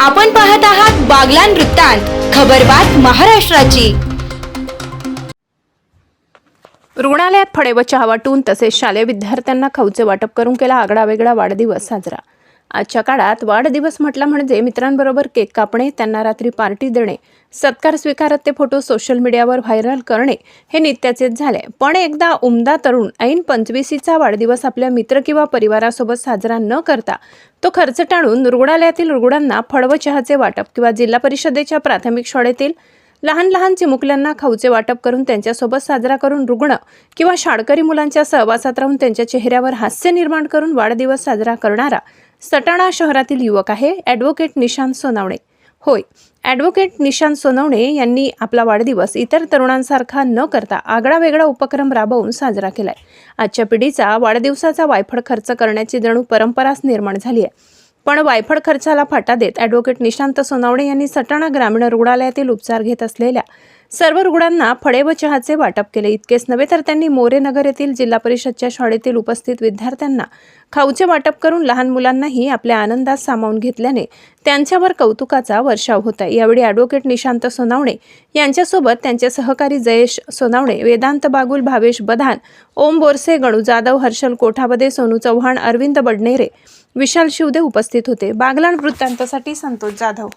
आपण पाहत आहात बागलान वृत्तांत खबरबात महाराष्ट्राची. रुग्णालयात फळे व चहा वाटून तसेच शालेय विद्यार्थ्यांना खाऊचे वाटप करून केला आगळावेगळा वाढदिवस साजरा. आजच्या काळात वाढदिवस म्हटला म्हणजे मित्रांबरोबर केक कापणे त्यांना रात्री पार्टी देणे सत्कार स्वीकारत ते फोटो सोशल मीडियावर व्हायरल करणे हे नित्याचेच झाले. पण एकदा उमदा तरुण ऐन पंचवीसीचा वाढदिवस आपल्या मित्र किंवा परिवारासोबत साजरा न करता तो खर्च टाळून रुग्णालयातील रुग्णांना फळव चहाचे वाटप किंवा जिल्हा परिषदेच्या प्राथमिक शाळेतील लहान लहान चिमुकल्यांना खाऊचे वाटप करून त्यांच्यासोबत साजरा करून रुग्ण किंवा शाळकरी मुलांच्या सहवासात राहून त्यांच्या चेहऱ्यावर हास्य निर्माण करून वाढदिवस साजरा करणारा सटाणा शहरातील युवक आहे ॲडव्होकेट निशांत सोनावणे. होय ॲडव्होकेट निशांत सोनवणे यांनी आपला वाढदिवस इतर तरुणांसारखा न करता आगळा वेगळा उपक्रम राबवून साजरा केलाय. आजच्या पिढीचा वाढदिवसाचा वायफळ खर्च करण्याची जणू परंपराच निर्माण झाली आहे. पण वायफळ खर्चाला फाटा देत ॲडव्होकेट निशांत सोनावणे यांनी सटाणा ग्रामीण रुग्णालयातील उपचार घेत असलेल्या सर्व रुग्णांना फळे व चहाचे वाटप केले. इतकेच नव्हे तर त्यांनी मोरेनगर येथील जिल्हा परिषदच्या शाळेतील उपस्थित विद्यार्थ्यांना खाऊचे वाटप करून लहान मुलांनाही आपल्या आनंदात सामावून घेतल्याने त्यांच्यावर कौतुकाचा वर्षाव होता यावेळी ॲडव्होकेट निशांत सोनावणे यांच्यासोबत त्यांचे सहकारी जयेश सोनावणे वेदांत बागुल भावेश बधान ओम बोरसे गणू जाधव हर्षल कोठाबदे सोनू चव्हाण अरविंद बडनेरे विशाल शिवदे उपस्थित होते. बागलाण वृत्तांतासाठी संतोष जाधव.